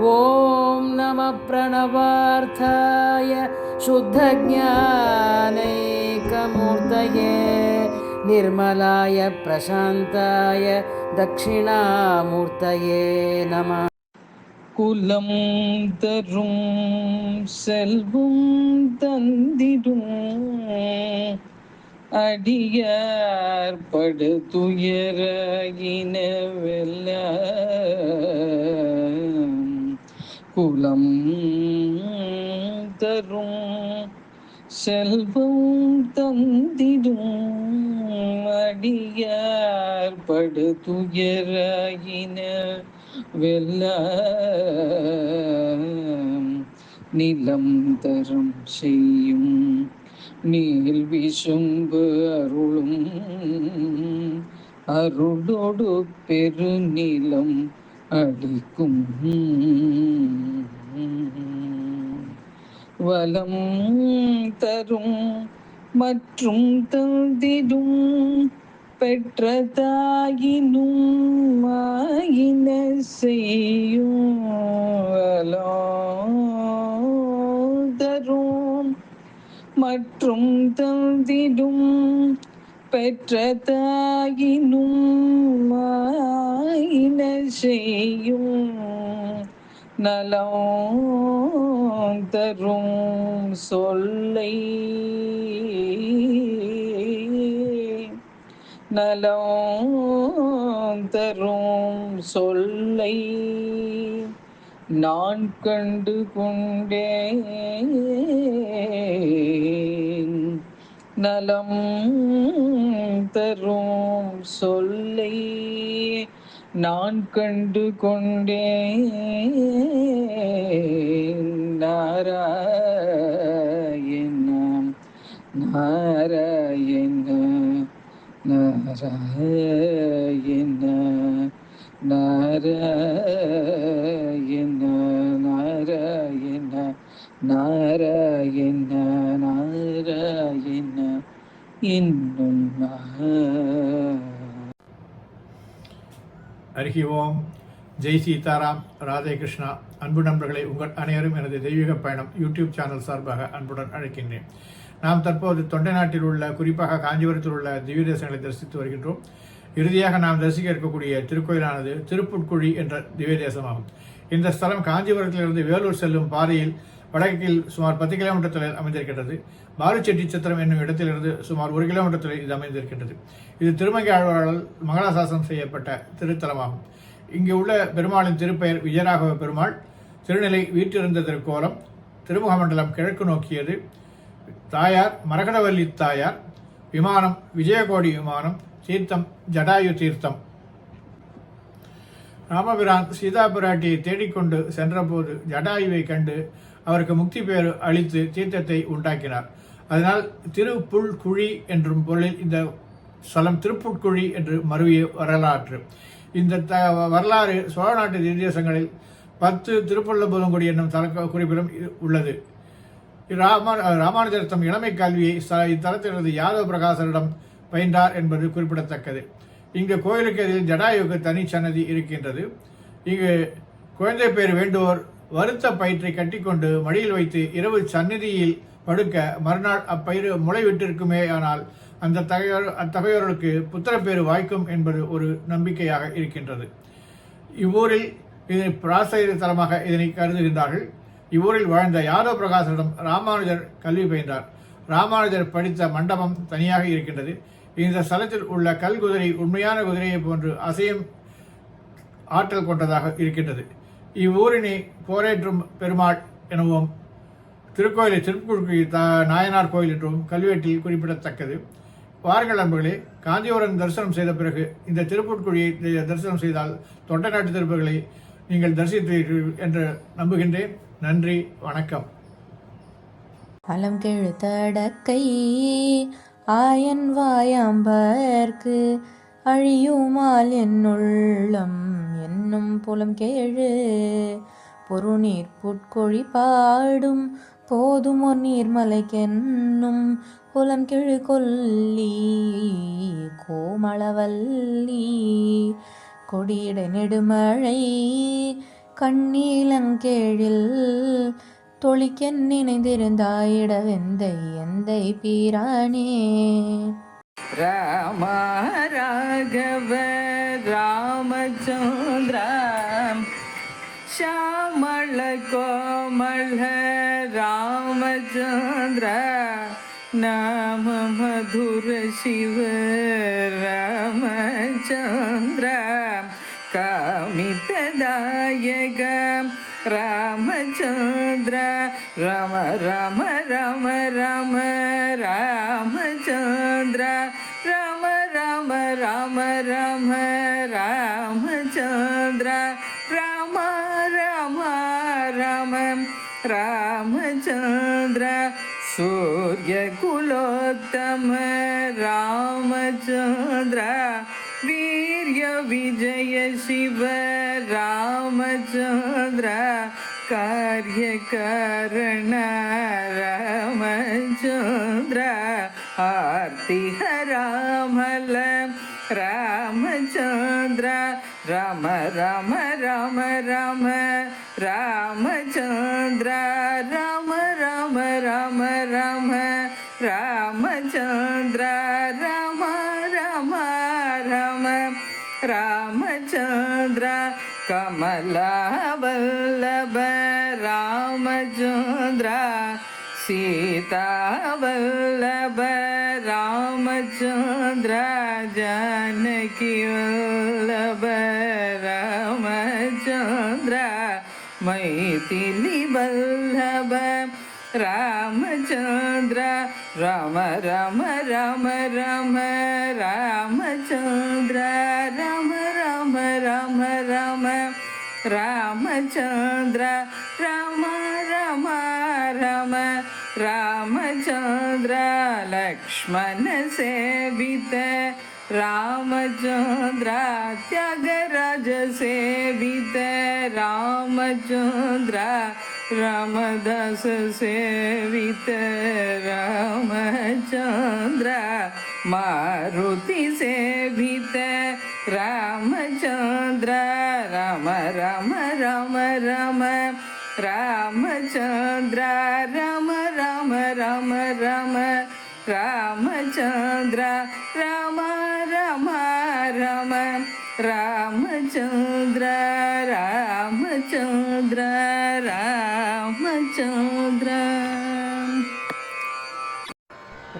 ഓം നമ പ്രണവാർത്ഥായ ശുദ്ധജ്ഞാനൈകമൂർത്തയെ നിർമ്മലായ പ്രശാന്തായ ദക്ഷിണാമൂർത്തയെ നമ. കുലം തരും സെൽവും തന്തിരും അടിയാർപ്പടുത്തുയരകിനെല്ലാം படு குலம் தரும் செல்வம் தந்திடும் அடியார் படு துயர வெல்ல நிலம் தரம் செய்யும் நீல் விசும்பு அருளும் அருளோடு பெருநிலம் அடிக்கும் வலம் தரும் மற்றும் தந்திடும் பெற்ற தாயினும் மாயின செய்யும் தரும் மற்றும் தந்திடும் பெற்ற தாயினும் மா செய்யும் நலம் தரும் சொல்லை. நலம் தரும் சொல்லை நான் கண்டு கொண்டேன். நலம் தரும் சொல்லை. நான் கண்டு கொண்டேன். நாராயண நாராயண நாராயண நாராயண நாராயண நாராயண நாராயண இன்னும் நாராயண ஹரிஹி ஓம். ஜெய் சீதாராம் ராதே கிருஷ்ணா அன்பு நண்பர்களை உங்கள் அனைவரும் எனது தெய்வீக பயணம் யூடியூப் சேனல் சார்பாக அன்புடன் அழைக்கின்றேன். நாம் தற்போது தொண்டை நாட்டில் உள்ள குறிப்பாக காஞ்சிபுரத்தில் உள்ள திவ்ய தேசங்களை தரிசித்து வருகின்றோம். இறுதியாக நாம் தரிசிக்க இருக்கக்கூடிய திருக்கோயிலானது திருப்புட்குழி என்ற திவ்ய தேசமாகும். இந்த ஸ்தலம் காஞ்சிபுரத்திலிருந்து வேலூர் செல்லும் பாதையில் வடக்கில் சுமார் பத்து கிலோமீட்டர் தொலைவில் அமைந்திருக்கின்றது. பாலுச்செட்டி சத்திரம் என்னும் இடத்திலிருந்து சுமார் ஒரு கிலோமீட்டர் தொலைவில் இது அமைந்திருக்கின்றது. இது திருமங்கை ஆழ்வாரால் மங்களாசாசனம் செய்யப்பட்ட திருத்தலமாகும். இங்கு உள்ள பெருமாளின் திருப்பெயர் விஜயராகவ பெருமாள். திருநிலை வீற்றிருந்த திருக்கோலம் திருமுகமண்டலம் கிழக்கு நோக்கியது. தாயார் மரகடவல்லி தாயார். விமானம் விஜயகோடி விமானம். தீர்த்தம் ஜடாயு தீர்த்தம். ராமபிரான் சீதா பிராட்டியை தேடிக்கொண்டு சென்றபோது ஜடாயுவை கண்டு அவருக்கு முக்தி பெயர் அளித்து தீர்த்தத்தை உண்டாக்கினார். அதனால் திருப்புல்குழி என்றும் பொருளில் இந்த ஸ்தலம் திருப்புட்குழி என்று மருவிய வரலாற்று. இந்த த வரலாறு சோழ நாட்டு திவ்யதேசங்களில் பத்து திருப்பள்ளபுதங்குடி என்னும் தல குறிப்பிலும் உள்ளது. ராமா ராமானுஜர் தம் இளமை கல்வியை இத்தலத்திலிருந்து யாதவ பிரகாசரிடம் பயின்றார் என்பது குறிப்பிடத்தக்கது. இங்கு கோயிலுக்கு எதிரில் ஜடாயுக்கு தனி சன்னதி இருக்கின்றது. இங்கு குழந்தை பேர் வேண்டுவோர் வருத்த பயிற்றை கட்டிக்கொண்டு மடியில் வைத்து இரவு சந்நிதியில் படுக்க மறுநாள் அப்பயிறு முளைவிட்டிருக்குமே ஆனால் அந்த தகையோர் அத்தகையோர்களுக்கு புத்திரப்பேறு வாய்க்கும் என்பது ஒரு நம்பிக்கையாக இருக்கின்றது. இவ்வூரில் இதனை பிராசைய தலமாக இதனை கருதுகின்றார்கள். இவ்வூரில் வாழ்ந்த யாதவ பிரகாசரிடம் ராமானுஜர் கல்வி பயின்றார். ராமானுஜர் படித்த மண்டபம் தனியாக இருக்கின்றது. இந்த ஸ்தலத்தில் உள்ள கல் குதிரை உண்மையான குதிரையை போன்று அசையும் ஆற்றல் கொண்டதாக இருக்கின்றது. இவ்வூரினி போரேற்றும் பெருமாள் எனவும் திருக்கோயிலை திருப்புழுக்கு நாயனார் கோயில் என்றும் கல்வெட்டில் குறிப்பிடத்தக்கது. வார்கள் அன்புகளே காஞ்சிபுரம் தரிசனம் செய்த பிறகு இந்த திருப்புட்குழியை தரிசனம் செய்தால் தொண்டை நாட்டு திருப்புகளை நீங்கள் தரிசித்தீர்கள் என்று நம்புகின்றேன். நன்றி வணக்கம். அலம் கெழுத்தடக்கை ஆயன் வாயாம்பர்க்கு அழியுமால் என்னுள்ளம். என்னும் புலம் கேழு. பொருநீர் புட்கொழி பாடும் போதும் ஒரு நீர்மலைக்கென்னும் புலம் கிழு கொல்லி. கோமளவல்லி. கொடியிட நெடுமழை கண்ணீலங்கேழில் தொழிக்கென் நினைந்திருந்தாயிட வெந்தை எந்தை பீரானே. ராம ராகவ रामचन्द्र श्यामल कोमल रामचन्द्र नाम मधुर शिव रामचन्द्र कामितदायक रामचन्द्र राम राम राम राम राम राम चंद्र राम राम राम राम रामचन्द्र राम राम राम रामचन्द्र सूर्यकुलोत्तम रामचन्द्र वीर्यविजय शिव रामचन्द्र कार्यकरण रामचन्द्र आर्तिहरामल राम राम राम राम रामचन्द्र राम राम राम राम रामचन्द्र राम राम राम रामचन्द्र कमलावल्लभ रामचन्द्र सीतावल्लभ रामचन्द्र जानकी वल्लभ। मैथिली वल्लभ रामचन्द्र राम राम राम राम रामचन्द्र राम राम राम राम रामचन्द्र राम राम राम रामचन्द्र लक्ष्मण सेवित रामचंद्र त्यागराज से रामचन्द्रात्यागरजसेवित रामचंद्र रामदास बीत रामचंद्र मारुति से बीत रामचंद्र राम राम राम राम रामचंद्र राम राम राम राम रामचन्द्र रामचन्द्र रामचन्द्र।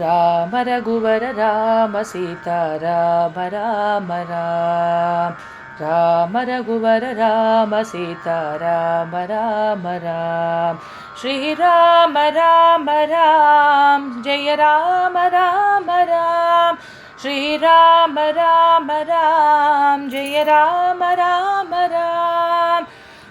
राम रघुवर राम सीता राम राम राम। राम रघुवर राम सीता राम राम राम। श्रीराम राम राम जय राम राम राम। श्रीराम राम राम। जय राम राम।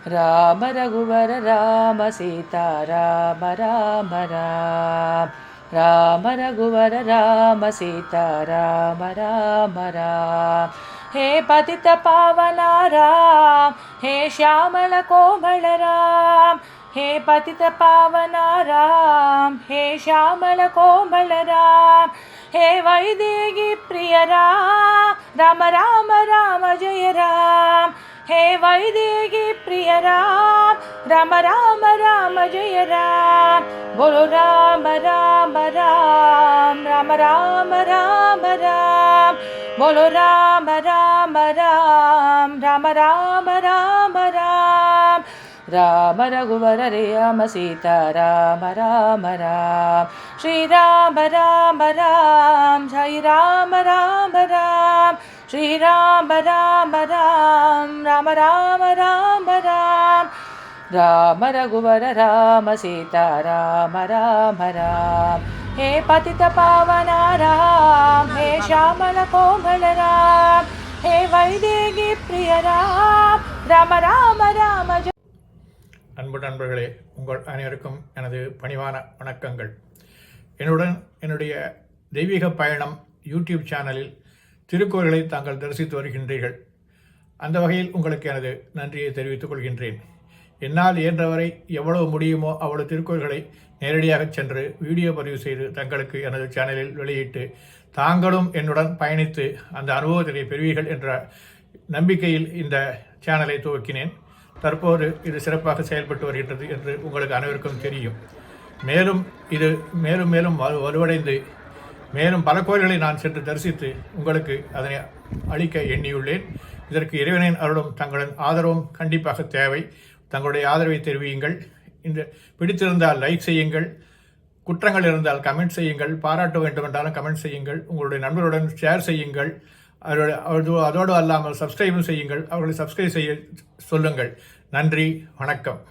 రామ రఘువర రామ సీతారామ రామ రామ రామ. రఘువర రామ సీతారామ రామ రామ హే పతిత పావన రామ హే శ్యామల కోమళ రామ. హే పతిత పావన రామ హే శ్యామల కోమళ రామ. హే వైదేగి ప్రియ రామ రామ రామ జయ రామ. हे वैदेही प्रिय राम राम राम राम जय राम बोलो राम राम राम राम राम राम राम बोलो राम राम राम राम राम राम राम राम रघुवर राम सीता राम राम राम श्री राम राम राम जय राम राम राम ஸ்ரீராம ராம ராம் ராம ராம ராம ராம். ராம ரகுவர ராம சீதா ராம ராம ராம். ஹே பதித்த பாவனா ராம் ஹே ஷாமல கோமல ராம். ஹே வைதேகி பிரிய ராம் ராம ராம ராம அன்பு நண்பர்களே உங்கள் அனைவருக்கும் எனது பணிவான வணக்கங்கள். என்னுடன் என்னுடைய தெய்வீக பயணம் யூடியூப் சேனலில் திருக்கோயில்களை தாங்கள் தரிசித்து வருகின்றீர்கள். அந்த வகையில் உங்களுக்கு எனது நன்றியை தெரிவித்துக் கொள்கின்றேன். என்னால் இயன்றவரை எவ்வளவு முடியுமோ அவ்வளவு திருக்கோயில்களை நேரடியாக சென்று வீடியோ பதிவு செய்து தங்களுக்கு எனது சேனலில் வெளியிட்டு தாங்களும் என்னுடன் பயணித்து அந்த அனுபவத்தினை பெறுவீர்கள் என்ற நம்பிக்கையில் இந்த சேனலை துவக்கினேன். தற்போது இது சிறப்பாக செயல்பட்டு வருகின்றது என்று உங்களுக்கு அனைவருக்கும் தெரியும். மேலும் இது மேலும் மேலும் வலு- வலுவடைந்து மேலும் பல கோயில்களை நான் சென்று தரிசித்து உங்களுக்கு அதனை அளிக்க எண்ணியுள்ளேன். இதற்கு இறைவனின் அருளும் தங்களின் ஆதரவும் கண்டிப்பாக தேவை. தங்களுடைய ஆதரவை தெரிவியுங்கள். இந்த பிடித்திருந்தால் லைக் செய்யுங்கள். குற்றங்கள் இருந்தால் கமெண்ட் செய்யுங்கள். பாராட்ட வேண்டும் என்றாலும் கமெண்ட் செய்யுங்கள். உங்களுடைய நண்பர்களுடன் ஷேர் செய்யுங்கள். அதோடு அதோடு அல்லாமல் சப்ஸ்கிரைபும் செய்யுங்கள். அவர்களை சப்ஸ்கிரைப் செய்ய சொல்லுங்கள். நன்றி. வணக்கம்.